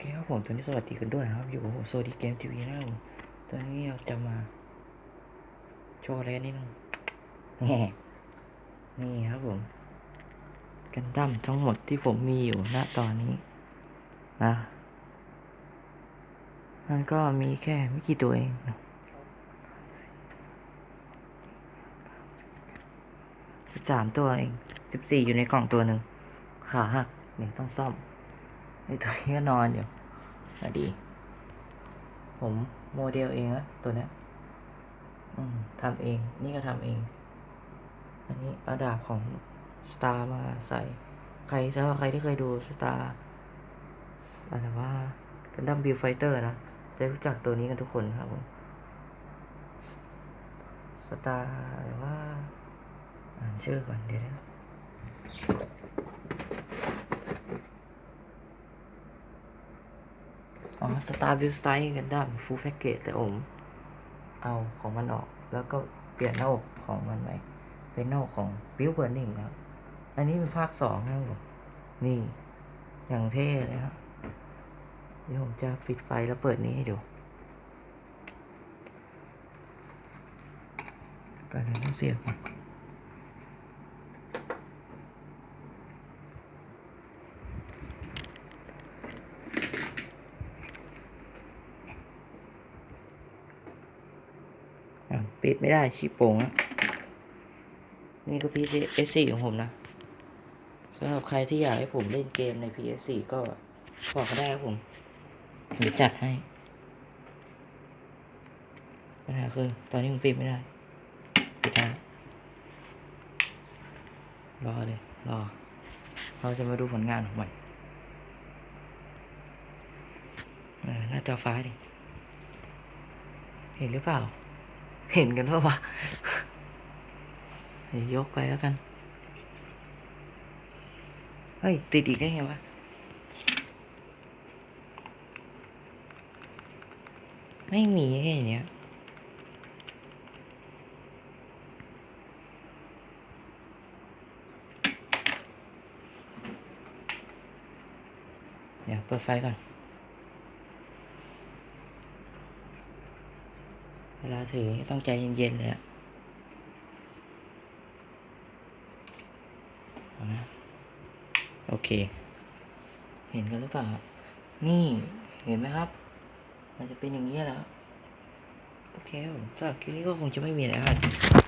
เคครับผมตอนนี้สวัสดีกันด้วยนะครับ อยู่กับผมโซดีเกมทีวีนะครับตอนนี้เราจะมา โชว์อะไรกันนิดนึงแง่นี่ครับผมกันดั้มทั้งหมดที่ผมมีอยู่ณตอนนี้นะมันก็มีแค่ไม่กี่ตัวเองสิบสามตัวเองสิบสี่อยู่ในกล่องตัวหนึ่งขาหักเนี่ยต้องซ่อม ตัวนี้ก็นอนอยู่อดี ผมโมเดลเองนะตัวเนี้ยอืมทำเอง นี่ก็ทำเอง อันนี้อาดาบของ Star มาใส่ ใครสำหรับใครที่เคยดู Star อะไรว่ากันดั้มบิลไฟเตอร์นะ จะรู้จักตัวนี้กันทุกคนครับผม Star อะไรว่า อ่านชื่อก่อนเดี๋ยวนะ อ๋อสตาร์บิลสไตล์กันดั้มฟูลแพ็กเกจแต่ผม เอาของมันออก แล้วก็เปลี่ยนหน้าอกของมันไปเป็นหน้าอกของบิลเบอร์นิงครับอันนี้เป็นภาคสองนะครับผมนี่อย่างเท่เลยครับเดี๋ยวผมจะปิดไฟแล้วเปิดนี้ให้ดูก่อนอื่นต้องเสียบก่อน ปิดไม่ได้ชีโป่งอะนี่ก็ PS4 ของผมนะสำหรับใครที่อยากให้ผมเล่นเกมใน PS4 ก็บอกก็ได้ครับผมเดี๋ยวจัดให้ปัญหาคือ ตอนนี้ผมปิดไม่ได้ปิดได้รอเลยรอ เราจะมาดูผลงานของมันหน้าจอฟ้าดิ เห็นหรือเปล่า เห็นกันปะวะเดี๋ยวยกไปแล้วกัน เฮ้ย ติดอีกได้ไงวะ ไม่มีแค่เนี้ยเดี๋ยวเปิดไฟก่อน เว ลาถือต้องใจเย็นๆเลยอะเอานะโอเค เห็นกันหรือเปล่านี่เห็นไหมครับ มันจะเป็นอย่างนี้แหล้วโอเคผมสำหรับคลิปนี้ก็คงจะไม่มีอะไรครับ